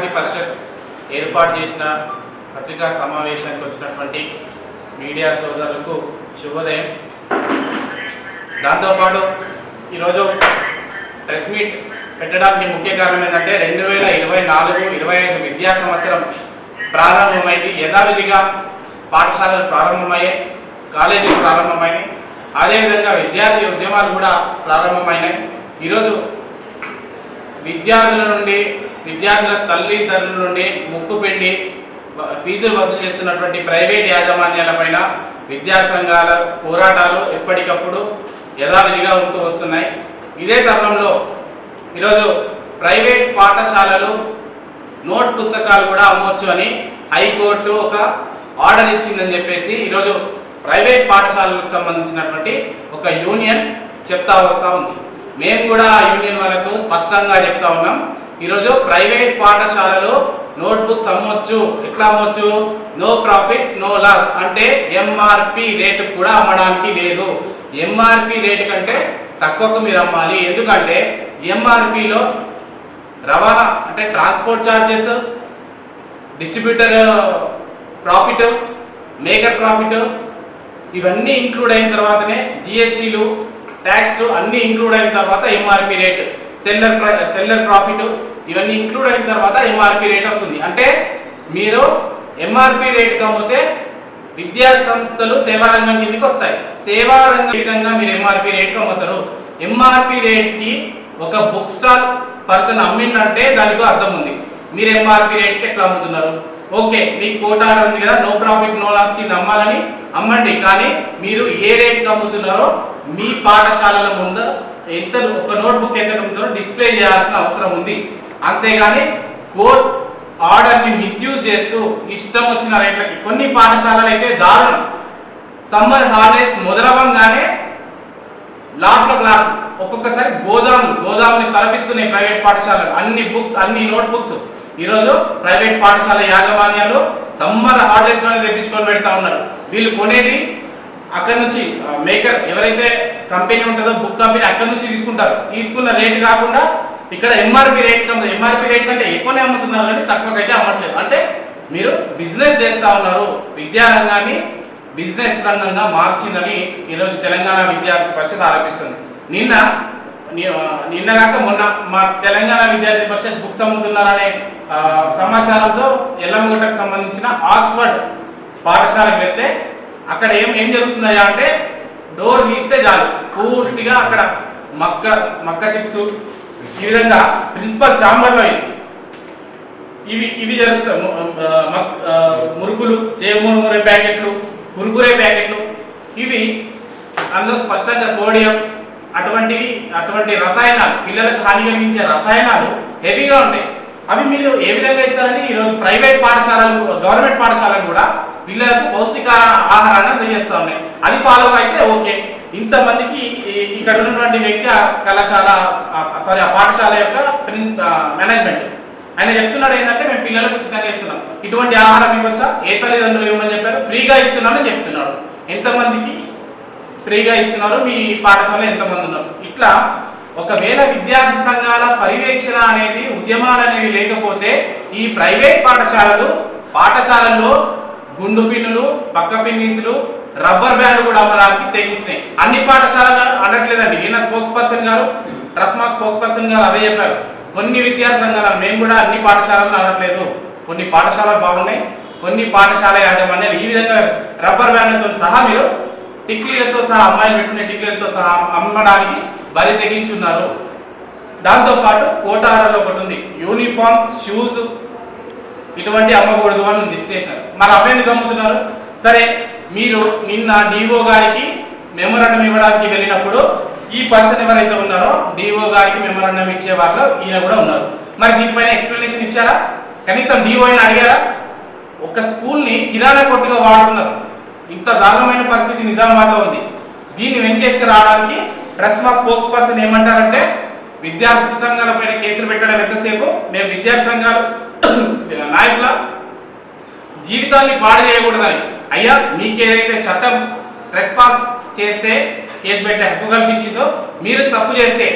విద్యార్థి పరిషత్ ఏర్పాటు చేసిన పత్రికా సమావేశానికి వచ్చినటువంటి మీడియా సోదరులకు శుభోదయం. దాంతోపాటు ఈరోజు ప్రెస్ మీట్ పెట్టడానికి ముఖ్య కారణం ఏంటంటే రెండు వేల ఇరవై నాలుగు ఇరవై ఐదు విద్యా సంవత్సరం ప్రారంభమైంది. యథావిధిగా పాఠశాలలు ప్రారంభమయ్యాయి కాలేజీలు ప్రారంభమైనాయి. అదేవిధంగా విద్యార్థి ఉద్యమాలు కూడా ప్రారంభమైనాయి. ఈరోజు విద్యార్థుల నుండి విద్యార్థుల తల్లిదండ్రుల నుండి ముక్కు పిండి ఫీజులు వసూలు చేస్తున్నటువంటి ప్రైవేట్ యాజమాన్యాలపైన విద్యా సంఘాల పోరాటాలు ఎప్పటికప్పుడు యథావిధిగా ఉంటూ వస్తున్నాయి. ఇదే తరుణంలో ఈరోజు ప్రైవేట్ పాఠశాలలు నోట్ పుస్తకాలు కూడా అమ్మొచ్చు అని హైకోర్టు ఒక ఆర్డర్ ఇచ్చిందని చెప్పేసి ఈరోజు ప్రైవేట్ పాఠశాలలకు సంబంధించినటువంటి ఒక యూనియన్ చెప్తా వస్తూ ఉంది. మేము కూడా ఆ యూనియన్ వాళ్ళకు స్పష్టంగా చెప్తా ఉన్నాం. ఈరోజు ప్రైవేట్ పాఠశాలలు నోట్బుక్స్ అమ్మొచ్చు ఎట్లా అమ్మొచ్చు? No profit no loss. అంటే ఎంఆర్పి రేటు కూడా అమ్మడానికి లేదు. ఎంఆర్పి రేటు కంటే తక్కువకు మీరు అమ్మాలి. ఎందుకంటే ఎంఆర్పిలో రవాణా అంటే transport charges distributor profit maker profit ఇవన్నీ ఇంక్లూడ్ అయిన తర్వాతనే జిఎస్టీలు ట్యాక్స్లు అన్నీ ఇంక్లూడ్ అయిన తర్వాత MRP rate. Seller seller profit ఇవన్నీ ఇంక్లూడ్ అయిన తర్వాత ఎంఆర్పి రేట్ వస్తుంది. అంటే మీరు ఎంఆర్పి రేట్కి కమ్మితే విద్యా సంస్థలు సేవారంగం కిందకి వస్తాయి. సేవారంగం విధంగా మీరు ఎంఆర్పి రేట్కి అమ్ముతారు ఎంఆర్పి రేట్కి ఒక బుక్ స్టాల్ పర్సన్ అమ్మిందంటే దానికి అర్థం ఉంది. మీరు ఎంఆర్పి రేట్కి ఎట్లా అమ్ముతున్నారు? ఓకే మీకు కోట ఆర్డర్ ఉంది కదా నో ప్రాఫిట్ నో లాస్ కింద అమ్మాలని అమ్మండి. కానీ మీరు ఏ రేట్కి అమ్ముతున్నారో మీ పాఠశాలల ముందు ఎంత ఒక నోట్బుక్ ఎంత అమ్ముతారో డిస్ప్లే చేయాల్సిన అవసరం ఉంది. అంతేగాని కోర్ట్ ఆర్డర్ని మిస్యూజ్ చేస్తూ ఇష్టం వచ్చిన రేట్లకి కొన్ని పాఠశాలలు అయితే దారుణం. సమ్మర్ హాలిడేస్ మొదలవంగానే లాట్ల లాట్ ఒక్కొక్కసారి గోదాములు గోదాముని తలపిస్తున్నాయి ప్రైవేట్ పాఠశాలలు అన్ని బుక్స్ అన్ని నోట్ బుక్స్ ఈరోజు ప్రైవేట్ పాఠశాల యాజమాన్యాలు సమ్మర్ హాలిడేస్లోనే తెప్పించుకొని పెడతా ఉన్నారు. వీళ్ళు కొనేది అక్కడ నుంచి మేకర్ ఎవరైతే కంపెనీ ఉంటుందో బుక్ కంపెనీ అక్కడ నుంచి తీసుకుంటారు. తీసుకున్న రేట్ కాకుండా ఇక్కడ ఎంఆర్పి రేట్ ఎంఆర్పి రేట్ కంటే ఎక్కువనే అమ్ముతున్నారు కానీ తక్కువకైతే అమ్మట్లేదు. అంటే మీరు బిజినెస్ చేస్తా ఉన్నారు. విద్యారంగాన్ని బిజినెస్ రంగంగా మార్చిందని ఈరోజు తెలంగాణ విద్యార్థి పరిషత్ ఆరోపిస్తుంది. నిన్న నిన్న కాక మొన్న మా తెలంగాణ విద్యార్థి పరిషత్ బుక్స్ అమ్ముతున్నారనే సమాచారంతో ఎల్లమ్మగుట్టకు సంబంధించిన ఆక్స్ఫర్డ్ పాఠశాలకు వెళ్తే అక్కడ ఏం ఏం జరుగుతుందయ్యా అంటే డోర్ తీస్తే చాలు. పూర్తిగా అక్కడ మక్క మక్క చిప్స్ ఈ విధంగా ప్రిన్సిపల్ ఛాంబర్లో ఇది ఇవి ఇవి జరుగుతాయి. మురుకులు సేవ్ మురుమురే ప్యాకెట్లు కురుకురే ప్యాకెట్లు. ఇవి అందులో స్పష్టంగా సోడియం అటువంటివి అటువంటి రసాయనాలు పిల్లలకు హాని కలిగించే రసాయనాలు హెవీగా ఉంటాయి. అవి మీరు ఏ విధంగా ఇస్తారని ఈరోజు ప్రైవేట్ పాఠశాలలు గవర్నమెంట్ పాఠశాలలు కూడా పిల్లలకు పౌష్టిక ఆహారాన్ని అందజేస్తూ ఉన్నాయి. అది ఫాలో అయితే ఓకే. ఇంతమందికి ఇక్కడ ఉన్నటువంటి వ్యక్తి ఆ కళాశాల సారీ ఆ పాఠశాల యొక్క ప్రిన్సిపల్ మేనేజ్మెంట్ ఆయన చెప్తున్నాడు ఏంటంటే మేము పిల్లలకు ఉచితంగా ఇస్తున్నాం. ఇటువంటి ఆహారం ఇవ్వచ్చా? ఏ తల్లిదండ్రులు ఇవ్వమని చెప్పారు? ఫ్రీగా ఇస్తున్నామని చెప్తున్నాడు. ఎంతమందికి ఫ్రీగా ఇస్తున్నారు? మీ పాఠశాల ఎంతమంది ఉన్నారు? ఇట్లా ఒకవేళ విద్యార్థి సంఘాల పర్యవేక్షణ అనేది ఉద్యమాలు అనేవి లేకపోతే ఈ ప్రైవేట్ పాఠశాలలు పాఠశాలల్లో గుండు పిన్నులు పక్క పిన్నీసులు రబ్బర్ బ్యాండ్ కూడా అమ్మడానికి తెగించినాయి. అన్ని పాఠశాలలు అనట్లేదండి. ఈయన స్పోక్స్ పర్సన్ గారు ట్రస్మా స్పోక్స్ పర్సన్ గారు అదే చెప్పారు. కొన్ని విద్యార్థి సంఘాలు మేము కూడా అన్ని పాఠశాలలు అనట్లేదు. కొన్ని పాఠశాలలు బాగున్నాయి కొన్ని పాఠశాల యాజమాన్యాలు ఈ విధంగా రబ్బర్ బ్యాండ్తో సహా మీరు టిక్లీలతో సహా అమ్మాయిలు పెట్టుకునే టిక్లీలతో సహా అమ్మడానికి బరి తెగించున్నారు. దాంతోపాటు కోట ఆర్డర్లో ఒకటి ఉంది. యూనిఫామ్స్ షూస్ ఇటువంటి అమ్మకూడదు అని ఉంది స్టేషన్ మరి అవి అమ్ముతున్నారు? సరే మీరు నిన్న డిఓ గారికి మెమోరాండం ఇవ్వడానికి వెళ్ళినప్పుడు ఈ పర్సన్ ఎవరైతే ఉన్నారో డిఓ గారికి మెమోరాండం ఇచ్చే వాళ్ళు ఈయన కూడా ఉన్నారు. మరి దీనిపైన ఎక్స్ప్లెనేషన్ ఇచ్చారా? కనీసం డిఓ అయినా అడిగారా? ఒక స్కూల్ని కిరాణా కొట్టుగా వాడుతున్నారు. ఇంత దారుణమైన పరిస్థితి నిజామాబాద్లో ఉంది. దీన్ని వెనకేసుకు రావడానికి ట్రస్మా స్పోక్స్ పర్సన్ ఏమంటారంటే విద్యార్థి సంఘాల పైన కేసులు పెట్టడం ఎంతసేపు? మేము విద్యార్థి సంఘాలు నాయకుల జీవితాన్ని పాడు చేయకూడదని. అయ్యా మీకు ఏదైతే చట్టం రెస్పాన్స్ చేస్తే కేసు పెట్టే హక్కు కల్పించిందో మీరు తప్పు చేస్తే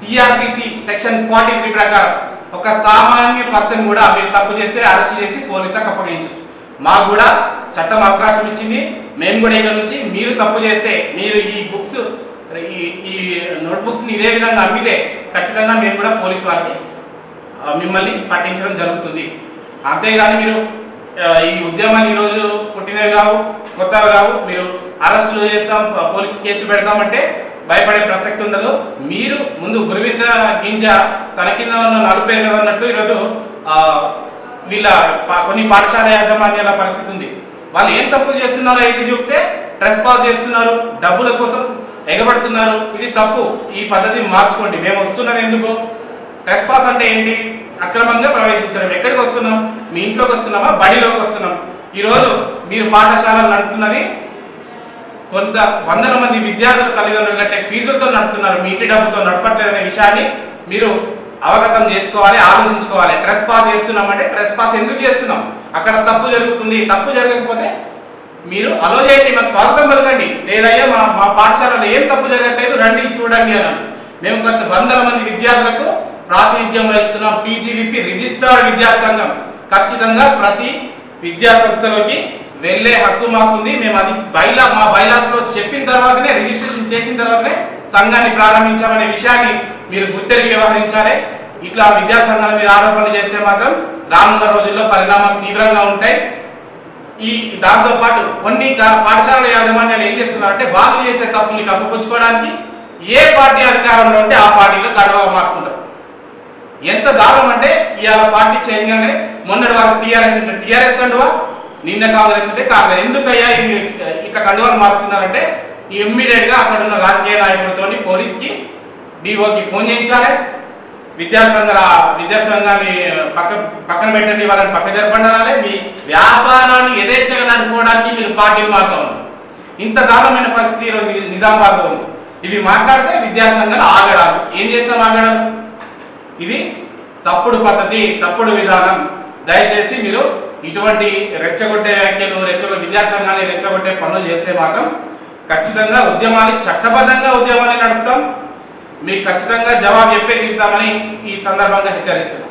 సిఆర్పిసి సెక్షన్ ఫార్టీ త్రీ ప్రకారం ఒక సామాన్య పర్సన్ కూడా మీరు తప్పు చేస్తే అరెస్ట్ చేసి పోలీసులకు అప్పగించవచ్చు మాకు కూడా చట్టం అవకాశం ఇచ్చింది. మేము కూడా ఇక్కడ నుంచి మీరు తప్పు చేస్తే మీరు ఈ బుక్స్ ఈ నోట్బుక్స్ని ఇదే విధంగా అమ్మితే ఖచ్చితంగా మేము కూడా పోలీసు వాళ్ళకి మిమ్మల్ని పట్టించడం జరుగుతుంది. అంతేగాని మీరు ఈ ఉద్యమాన్ని ఈరోజు పుట్టినవి కావు కొత్తవి కావు. మీరు అరెస్టులు చేస్తాం పోలీస్ కేసు పెడతామంటే భయపడే ప్రసక్తి ఉండదు. మీరు ముందు గురువింద గింజ తన కింద ఉన్న నలుపేరు కదా అన్నట్టు ఈరోజు వీళ్ళ కొన్ని పాఠశాల యాజమాన్యాల పరిస్థితి ఉంది. వాళ్ళు ఏం తప్పులు చేస్తున్నారో అయితే చూపితే ట్రెస్ పాస్ చేస్తున్నారు డబ్బుల కోసం ఎగబడుతున్నారు. ఇది తప్పు. ఈ పద్ధతి మార్చుకోండి. మేము వస్తున్నది ఎందుకు? ట్రెస్ పాస్ అంటే ఏంటి? అక్రమంగా ప్రవేశించడం. ఎక్కడికి వస్తున్నాం? మీ ఇంట్లోకి వస్తున్నామా? బడిలోకి వస్తున్నాం. ఈరోజు మీరు పాఠశాలలు నడుపుతున్నది కొంత వందల మంది విద్యార్థుల తల్లిదండ్రులు కట్టే ఫీజులతో నడుపుతున్నారు. మీ ఇంటి డబ్బుతో నడపట్లేదనే విషయాన్ని మీరు అవగతం చేసుకోవాలి ఆలోచించుకోవాలి. ట్రెస్ పాస్ చేస్తున్నామంటే ట్రెస్ పాస్ ఎందుకు చేస్తున్నాం? అక్కడ తప్పు జరుగుతుంది. తప్పు జరగకపోతే మీరు అలో చేయండి మాకు స్వాగతం పలకండి. లేదయ్యా మా మా పాఠశాలలో ఏం తప్పు జరగట్లేదు రండి చూడండి అన్నాను మేము కొంత వందల మంది విద్యార్థులకు ప్రాతినిధ్యం వహిస్తున్నాం పీజీవిపి రిజిస్టర్డ్ విద్యా సంఘం. ఖచ్చితంగా ప్రతి విద్యా సంస్థలోకి వెళ్ళే హక్కు మాకుంది. మేము అది బైలా మా బైలాస్లో చెప్పిన తర్వాతనే రిజిస్ట్రేషన్ చేసిన తర్వాతనే సంఘాన్ని ప్రారంభించామనే విషయాన్ని మీరు గుర్తెరిగి వ్యవహరించాలి. ఇట్లా విద్యా సంఘాల మీద ఆరోపణలు చేస్తే మాత్రం రానున్న రోజుల్లో పరిణామాలు తీవ్రంగా ఉంటాయి. ఈ దాంతో పాటు కొన్ని పాఠశాలల యాజమాన్యాలు ఏం చేస్తున్నారంటే వాళ్ళు చేసే తప్పుల్ని కప్పుపుచ్చుకోవడానికి ఏ పార్టీ అధికారంలో ఉంటే ఆ పార్టీలో కడవ మార్చుకుంటారు. ఎంత దారుణం అంటే ఇవాళ పార్టీ చేయగానే మొన్నటి వారు టీఆర్ఎస్ ఉంటే టీఆర్ఎస్ కండువా? నిన్న కాంగ్రెస్ ఉంటే కాంగ్రెస్. ఎందుకయ్యా ఇది ఇట్లా కండువాలు మారుస్తున్నారంటే ఇమ్మీడియట్గా అక్కడ ఉన్న రాజకీయ నాయకుడితో పోలీస్కి డిఓకి ఫోన్ చేయించాలి. విద్యాసంఘాల విద్యాసంఘాన్ని పక్క పక్కన పెట్టండి వాళ్ళని పక్క జరపండి అనాలి మీ వ్యాపారాన్ని యథేచ్ఛగా నడుపుకోవడానికి మీరు పార్టీలు మారుతా ఉన్నారు. ఇంత దారుణమైన పరిస్థితి ఈరోజు నిజామాబాద్లో ఉంది. ఇవి మాట్లాడితే విద్యాసంఘాలు ఆగడాలు. ఏం చేసినాం ఆగడాలు? ఇది తప్పుడు పద్ధతి తప్పుడు విధానం. దయచేసి మీరు ఇటువంటి రెచ్చగొట్టే వ్యాఖ్యలు రెచ్చగొట్టే విద్యాసంఘాన్ని రెచ్చగొట్టే పనులు చేస్తే మాత్రం ఖచ్చితంగా ఉద్యమాన్ని చట్టబద్ధంగా ఉద్యమాన్ని నడుపుతాం. మీకు ఖచ్చితంగా జవాబు చెప్పే తీరుతామని ఈ సందర్భంగా హెచ్చరిస్తున్నాం.